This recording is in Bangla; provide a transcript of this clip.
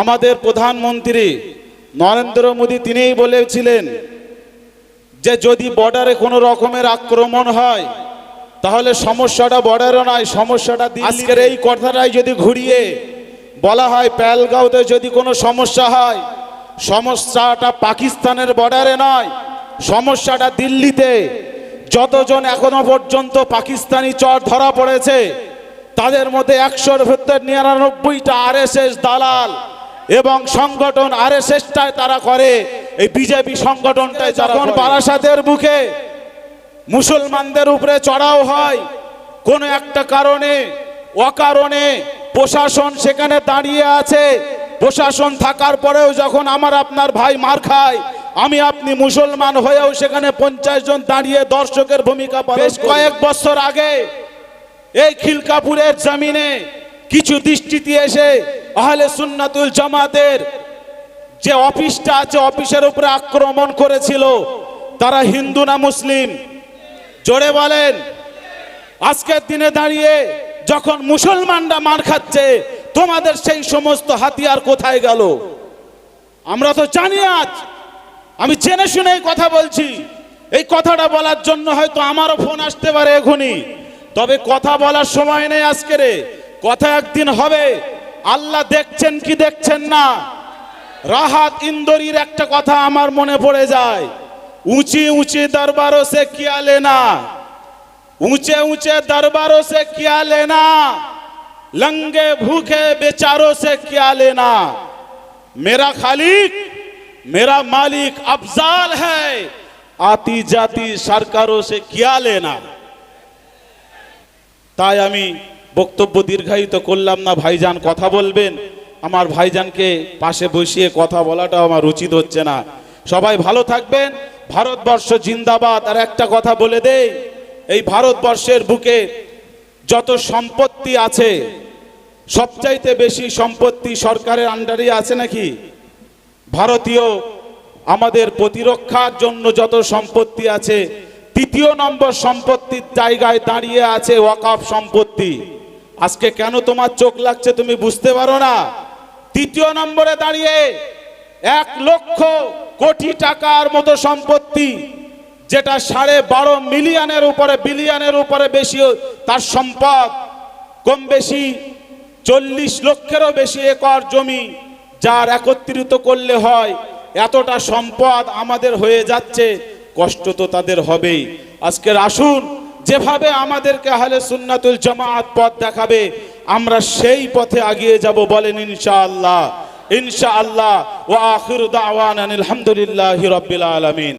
আমাদের প্রধানমন্ত্রী নরেন্দ্র মোদী তিনিই বলেছিলেন যে যদি বর্ডারে কোনো রকমের আক্রমণ হয়, তাহলে সমস্যাটা বর্ডারও নয়, সমস্যাটা। আজকের এই কথাটাই যদি ঘুরিয়ে বলা হয় প্যালগাঁওতে যদি কোনো সমস্যা হয়, সমস্যাটা পাকিস্তানের বর্ডারে নয়, সমস্যাটা দিল্লিতে যতজন এখনও পর্যন্ত পাকিস্তানি চর ধরা পড়েছে, তাদের মধ্যে একশোর ভেতর নিরানব্বইটা আরএসএস দালাল এবং সংগঠন আরএসএসটাই তারা করে। এই বিজেপি সংগঠনটাই যখন বারাসাতের বুকে মুসলমানদের উপরে চড়াও হয় কোন একটা কারণে অকারণে প্রশাসন সেখানে দাঁড়িয়ে আছে। প্রশাসন থাকার পরেও যখন আমার আপনার ভাই মার খায় আমি আপনি মুসলমান হয়েও সেখানে পঞ্চাশ জন দাঁড়িয়ে দর্শকের ভূমিকা বেশ কয়েক বছর আগে এই খিলকাপুরের জমিনে কিছু দৃষ্টিতে এসে আহলে সুন্নাতুল জামাতের যে অফিসটা আছে, অফিসের উপরে আক্রমণ করেছিল, তারা হিন্দু না মুসলিম? জোরে বলেন। আজকের দিনে দাঁড়িয়ে যখন মুসলমানরা মার খাচ্ছে, তোমাদের সেই সমস্ত হাতিয়ার কোথায় গেল? আমরা তো জানি আজ। আমি জেনে শুনে কথা বলছি। এই কথাটা বলার জন্য হয়তো আমারও ফোন আসতে পারে এখনই। তবে কথা বলার সময় নেই আজকের কথা একদিন হবে। আল্লাহ দেখছেন কি দেখছেন না রাহাত ইন্দোরির একটা কথা আমার মনে পড়ে যায় উঁচি উঁচি দরবারও সে কিয়া লেনা ऊंचे ऊंचे दरबारों से क्या लेना लंगे भूखे बेचारों से क्या लेना मेरा खालिक मेरा मालिक अफजाल है आती जाती सरकारों से क्या लेना তাই আমি বক্তব্য দীর্ঘায়িত করলাম না, ভাইজান কথা বলবেন। আমার ভাইজানকে পাশে বসিয়ে কথা বলাটাও আমার উচিত হচ্ছে না। সবাই ভালো থাকবেন, ভারতবর্ষ জিন্দাবাদ। আর একটা কথা বলে দেই, এই ভারতবর্ষের বুকে যত সম্পত্তি আছে, সবচাইতে বেশি সম্পত্তি সরকারের আন্ডারে আছে নাকি? ভারতীয় আমাদের প্রতিরক্ষার জন্য যত সম্পত্তি আছে, তৃতীয় নম্বর সম্পত্তির জায়গায় দাঁড়িয়ে আছে ওয়াকাফ সম্পত্তি। আজকে কেন তোমার চোখ লাগছে তুমি বুঝতে পারো না? তৃতীয় নম্বরে দাঁড়িয়ে এক লক্ষ কোটি টাকার মতো সম্পত্তি, যেটা সাড়ে বারো মিলিয়নের উপরে, বিলিয়নের উপরে বেশি, তার সম্পদ কম বেশি, চল্লিশ লক্ষেরও বেশি একর জমি, যার একত্রিত করলে হয়, এতটা সম্পদ আমাদের হয়ে যাচ্ছে, কষ্ট তো তাদের হবেই। আজকের আসুন যেভাবে আমাদেরকে আহলে সুন্নাতুল জামাত পথ দেখাবে, আমরা সেই পথে আগিয়ে যাব বলেন ইনশাআল্লাহ। ইনশাআল্লাহ। ওয়া আখিরু দাওয়ানা আলহামদুলিল্লাহি রাব্বিল আলামিন।